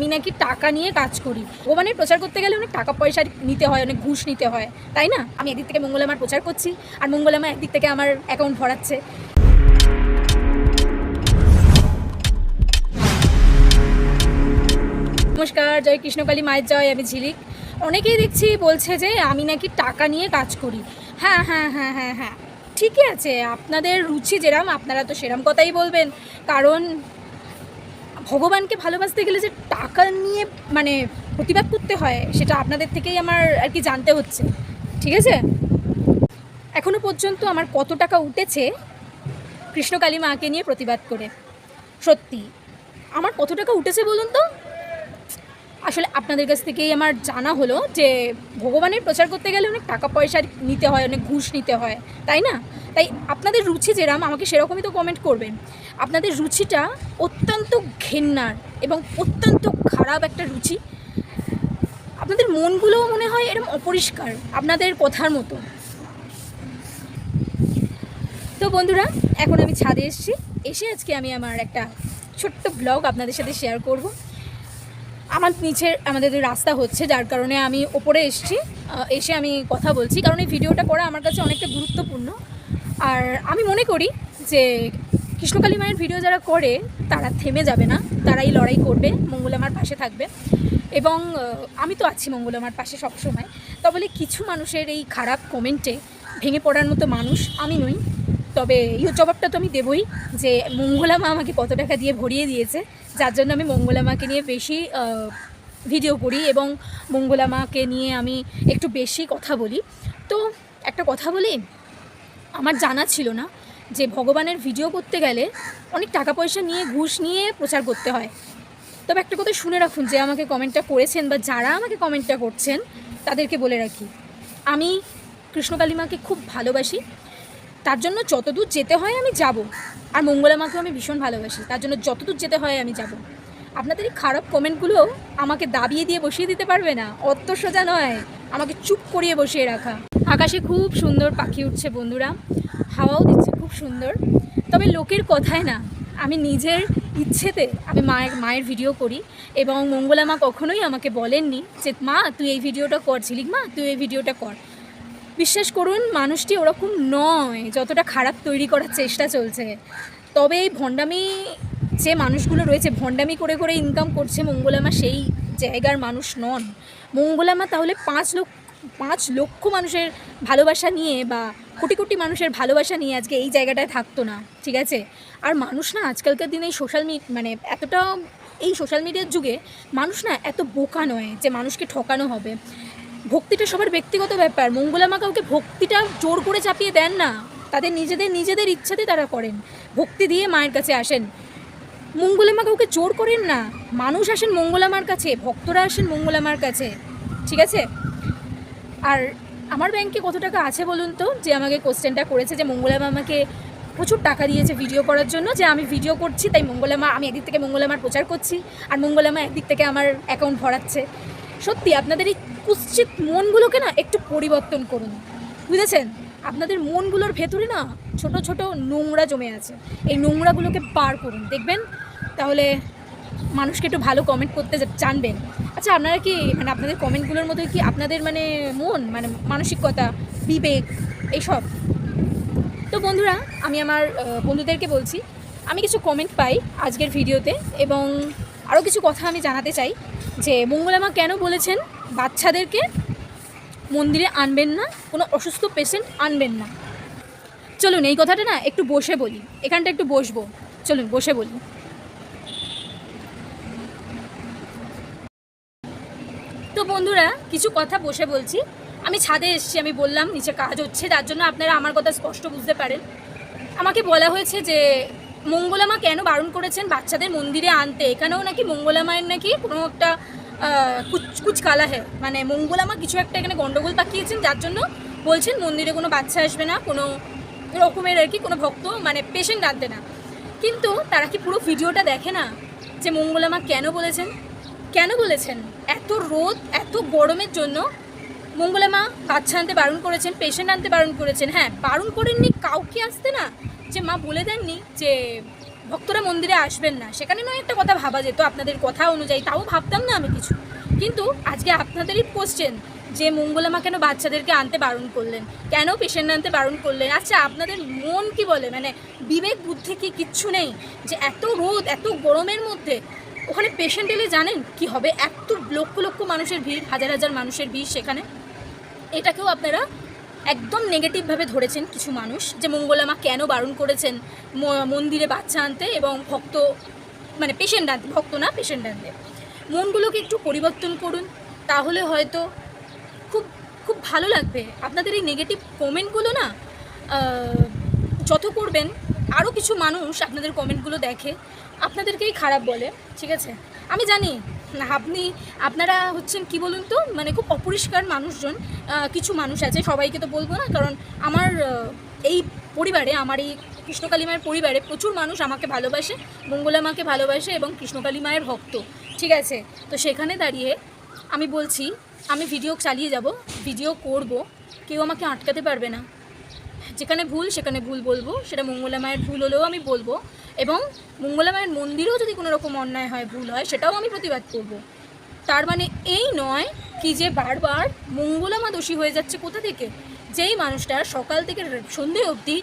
আমি নাকি টাকা নিয়ে কাজ করি। ও মানে প্রচার করতে গেলে অনেক টাকা পয়সা নিতে হয়, অনেক ঘুষ নিতে হয়, তাই না? আমি একদিক থেকে মঙ্গলামার প্রচার করছি আর মঙ্গলামা একদিক থেকে আমার অ্যাকাউন্ট ভরাচ্ছে। নমস্কার, জয় কৃষ্ণকালী, মায়ের জয়, আমি ঝিলিক। অনেকেই দেখছি বলছে যে আমি নাকি টাকা নিয়ে কাজ করি। হ্যাঁ হ্যাঁ হ্যাঁ হ্যাঁ হ্যাঁ। ঠিকই আছে, আপনাদের রুচি যেরাম, আপনারা তো সেরাম কথাই বলবেন। কারণ ভগবানকে ভালোবাসতে গেলে যে টাকা নিয়ে মানে প্রতিবাদ করতে হয়, সেটা আপনাদের থেকেই আমার আর কি জানতে হচ্ছে। ঠিক আছে? এখনও পর্যন্ত আমার কত টাকা উঠেছে, কৃষ্ণকালী মাকে নিয়ে প্রতিবাদ করে। সত্যি। আমার কত টাকা উঠেছে বলুন তো? আসলে আপনাদের কাছ থেকেই আমার জানা হলো যে ভগবানের প্রচার করতে গেলে অনেক টাকা পয়সা নিতে হয়, অনেক ঘুষ নিতে হয়, তাই না? তাই আপনাদের রুচি যেরাম, আমাকে সেরকমই তো কমেন্ট করবেন। আপনাদের রুচিটা অত্যন্ত ঘেন্নার এবং অত্যন্ত খারাপ একটা রুচি। আপনাদের মনগুলোও মনে হয় এরকম অপরিষ্কার, আপনাদের কথার মতো। তো বন্ধুরা, এখন আমি ছাদে এসেছি। এসে আজকে আমি আমার একটা ছোট্ট ব্লগ আপনাদের সাথে শেয়ার করব। আমার নিচের, আমাদের রাস্তা হচ্ছে, যার কারণে আমি ওপরে এসেছি এসে আমি কথা বলছি, কারণ এই ভিডিওটা করা আমার কাছে অনেকটা গুরুত্বপূর্ণ। আর আমি মনে করি যে কৃষ্ণকালী মায়ের ভিডিও যারা করে, তারা থেমে যাবে না তারা এই লড়াই করবে মঙ্গলামার পাশে থাকবে। এবং আমি তো আছি মঙ্গলামার পাশে সবসময়। তবে কিছু মানুষের এই খারাপ কমেন্টে ভেঙে পড়ার মতো মানুষ আমি নই। তবে এই জবাবটা তো আমি দেবই যে মঙ্গলা মা আমাকে কত টাকা দিয়ে ভরিয়ে দিয়েছে। যার জন্য আমি মঙ্গলা মাকে নিয়ে বেশি ভিডিও করি এবং মঙ্গলা মাকে নিয়ে আমি একটু বেশি কথা বলি। তো একটা কথা বলি, আমার জানা ছিল না যে ভগবানের ভিডিও করতে গেলে অনেক টাকা পয়সা নিয়ে ঘুষ নিয়ে প্রচার করতে হয়। তবে একটা কথা শুনে রাখুন যে আমাকে কমেন্টটা করেছেন বা যারা আমাকে কমেন্টটা করছেন, তাদেরকে বলে রাখি, আমি কৃষ্ণকালী মাকে খুব ভালোবাসি। তার জন্য যতদূর যেতে হয় আমি যাব। আর মঙ্গলা মাকেও আমি ভীষণ ভালোবাসি। তার জন্য যতদূর যেতে হয় আমি যাব। আপনাদের এই খারাপ কমেন্টগুলো আমাকে দাবিয়ে দিয়ে বসিয়ে দিতে পারবে না? অত সোজা নয়। আমাকে চুপ করিয়ে বসিয়ে রাখা। আকাশে খুব সুন্দর পাখি উঠছে বন্ধুরা। হাওয়াও দিচ্ছে, খুব সুন্দর। তবে লোকের কথায় না, আমি নিজের ইচ্ছেতে আমি মায়ের মায়ের ভিডিও করি এবং মঙ্গলা মা কখনোই আমাকে বলেননি যে, মা, তুই এই ভিডিওটা কর, ঝিলিক মা, তুই এই ভিডিওটা কর। বিশ্বাস করুন, মানুষটি ওরকম নয়, যতটা খারাপ তৈরি করার চেষ্টা চলছে। তবে এই ভণ্ডামি, যে মানুষগুলো রয়েছে, ভণ্ডামি করে করে ইনকাম করছে, মঙ্গলামা সেই জায়গার মানুষ নন। মঙ্গলামা তাহলে পাঁচ লক্ষ পাঁচ লক্ষ মানুষের ভালোবাসা নিয়ে বা কোটি কোটি মানুষের ভালোবাসা নিয়ে আজকে এই জায়গাটায় থাকতো না, ঠিক আছে? আর মানুষ না আজকালকার দিনে এই সোশ্যাল মিড মানে এতটা এই সোশ্যাল মিডিয়ার যুগে মানুষ না এত বোকা নয় যে মানুষকে ঠকানো হবে। ভক্তিটা সবার ব্যক্তিগত ব্যাপার। মঙ্গলামা কাউকে ভক্তিটা জোর করে চাপিয়ে দেন না। তাদের নিজেদের নিজেদের ইচ্ছাতে তারা করেন। ভক্তি দিয়ে মায়ের কাছে আসেন। মঙ্গলামা কাউকে জোর করেন না। মানুষ আসেন মঙ্গলামার কাছে, ভক্তরা আসেন মঙ্গলামার কাছে। ঠিক আছে? আর আমার ব্যাংকে কত টাকা আছে বলুন তো? যে আমাকে কোশ্চেনটা করেছে যে মঙ্গলামা আমাকে প্রচুর টাকা দিয়েছে ভিডিও করার জন্য, যে আমি ভিডিও করছি, তাই মঙ্গলামা আমি একদিক থেকে মঙ্গলামার প্রচার করছি, আর মঙ্গলামা একদিক থেকে আমার অ্যাকাউন্ট ভরাচ্ছে। সত্যি আপনাদের এই কুৎসিত মনগুলোকে না একটু পরিবর্তন করুন। বুঝেছেন? আপনাদের মনগুলোর ভেতরে না ছোট ছোট নোংরা জমে আছে। এই নোংরাগুলোকে পার করুন, দেখবেন? তাহলে মানুষকে একটু ভালো কমেন্ট করতে জানবেন। আচ্ছা আপনারা কি মানে আপনাদের কমেন্টগুলোর মধ্যে কি আপনাদের মানে মন মানে মানসিকতা, বিবেক, এইসব? তো বন্ধুরা, আমি আমার বন্ধুদেরকে বলছি, আমি কিছু কমেন্ট পাই আজকের ভিডিওতে এবং আরও কিছু কথা আমি জানাতে চাই। যে মঙ্গলামা কেন বলেছেন? বাচ্চাদেরকে মন্দিরে আনবেন না, কোনো অসুস্থ পেশেন্ট আনবেন না। চলুন, এই কথাটা না একটু বসে বলি। এখানটা একটু বসবো। চলুন, বসে বলি। তো বন্ধুরা, কিছু কথা বসে বলছি। আমি ছাদে এসেছি, আমি বললাম, নিচে কাজ হচ্ছে, তার জন্য আপনারা আমার কথা স্পষ্ট বুঝতে পারেন। আমাকে বলা হয়েছে যে মঙ্গলামা কেন বারণ করেছেন বাচ্চাদের মন্দিরে আনতে? এখানেও নাকি মঙ্গলামায়ের নাকি কোনো একটা আহ, কুচ কুচ কালা হে মানে মঙ্গলামা কিছু একটা এখানে গন্ডগোল পাকিয়েছেন যার জন্য বলছেন মন্দিরে কোনো বাচ্চা আসবে না কোনো রকমের আর কি কোনো ভক্ত মানে পেশেন্ট আনতে না। কিন্তু তারা কি পুরো ভিডিওটা দেখে না যে মঙ্গলামা কেন বলেছেন? কেন বলেছেন? এত রোদ এত গরমের জন্য মঙ্গলামা বাচ্চা আনতে বারণ করেছেন পেশেন্ট আনতে বারণ করেছেন। হ্যাঁ বারণ করেননি কাউকে আসতে না। যে মা বলে দেননি যে ভক্তরা মন্দিরে আসবেন না। সেখানে নয় একটা কথা ভাবা যেত, আপনাদের কথা অনুযায়ী। তাও ভাবতাম না আমি কিছু। কিন্তু আজকে আপনাদেরই কোশ্চেন যে মঙ্গলামা কেন বাচ্চাদেরকে আনতে বারণ করলেন? কেন পেশেন্ট আনতে বারণ করলেন? আচ্ছা আপনাদের মন কি বলে? মানে বিবেক, বুদ্ধি কি কিচ্ছু নেই? যে এত রোদ, এত গরমের মধ্যে ওখানে পেশেন্ট এলে জানেন কি হবে? এত লক্ষ লক্ষ মানুষের ভিড়, হাজার হাজার মানুষের ভিড় সেখানে। এটাকেও আপনারা একদম নেগেটিভভাবে ধরেছেন কিছু মানুষ যে মঙ্গলামা কেন বারণ করেছেন মন্দিরে বাচ্চা আনতে এবং ভক্ত মানে পেশেন্ট আনতে, ভক্ত না পেশেন্ট আনতে। মনগুলোকে একটু পরিবর্তন করুন, তাহলে হয়তো খুব খুব ভালো লাগবে। আপনাদের এই নেগেটিভ কমেন্টগুলো না যত করবেন আরও কিছু মানুষ আপনাদের কমেন্টগুলো দেখে আপনাদেরকেই খারাপ বলে, ঠিক আছে? আমি জানি আপনি, আপনারা হচ্ছেন কি বলুন তো মানে খুব অপরিষ্কার মানুষজন কিছু মানুষ আছে, সবাইকে তো বলব না, কারণ আমার এই পরিবারে, আমার এই কৃষ্ণকালী মায়ের পরিবারে প্রচুর মানুষ আমাকে ভালোবাসে, মঙ্গলা মাকে ভালোবাসে এবং কৃষ্ণকালী মায়ের ভক্ত, ঠিক আছে? তো সেখানে দাঁড়িয়ে আমি বলছি, আমি ভিডিও চালিয়ে যাব, ভিডিও করব, কেউ আমাকে আটকাতে পারবে না। যেখানে ভুল, সেখানে ভুল বলব, সেটা মঙ্গলা মায়ের ভুল হলেও আমি বলব। এবং মঙ্গলা মায়ের মন্দিরেও যদি কোনো রকম অন্যায় হয়, ভুল হয়, সেটাও আমি প্রতিবাদ করব। তার মানে এই নয় কি যে বারবার মঙ্গলা মা দোষী হয়ে যাচ্ছে কোথা থেকে? যেই মানুষটা সকাল থেকে সন্ধে অবধি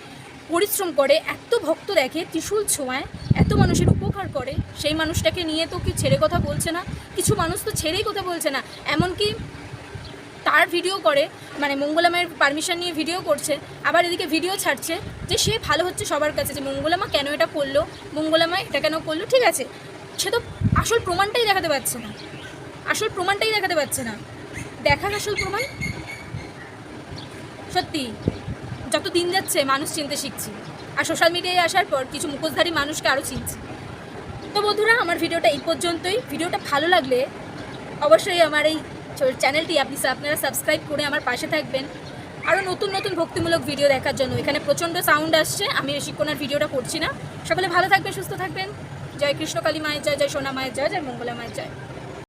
পরিশ্রম করে, এত ভক্ত দেখে, ত্রিশূল ছোঁয়ায়, এত মানুষের উপকার করে, সেই মানুষটাকে নিয়ে তো কি ছেড়ে কথা বলছে না? কিছু মানুষ তো ছেড়েই কথা বলছে না। এমনকি তার ভিডিও করে মানে মঙ্গলামায়ের পারমিশন নিয়ে ভিডিও করছে, আবার এদিকে ভিডিও ছাড়ছে যে সে ভালো হচ্ছে সবার কাছে, যে মঙ্গলামা কেন এটা করল মঙ্গলামা এটা কেন করল, ঠিক আছে। সে তো আসল প্রমাণটাই দেখাতে পারছে না। আসল প্রমাণটাই দেখাতে পারছে না। দেখার আসল প্রমাণ? সত্যি, যত দিন যাচ্ছে মানুষ চিনতে শিখছি। আর সোশ্যাল মিডিয়ায় আসার পর কিছু মুখোশধারী মানুষকে আরও চিনছি। তো বন্ধুরা, আমার ভিডিওটা এই পর্যন্তই। ভিডিওটা ভালো লাগলে অবশ্যই আমার এই চ্যানেলটি আপনি আপনারা সাবস্ক্রাইব করে আমার পাশে থাকবেন। আরও নতুন নতুন ভক্তিমূলক ভিডিও দেখার জন্য। এখানে প্রচণ্ড সাউন্ড আসছে। আমি বেশিক্ষণ ভিডিওটা করছি না। সকলে ভালো থাকবেন, সুস্থ থাকবেন। জয় কৃষ্ণকালী মায়ের জয় জয় সোনা মায়ের জয় জয় মঙ্গলা মায়ের জয়।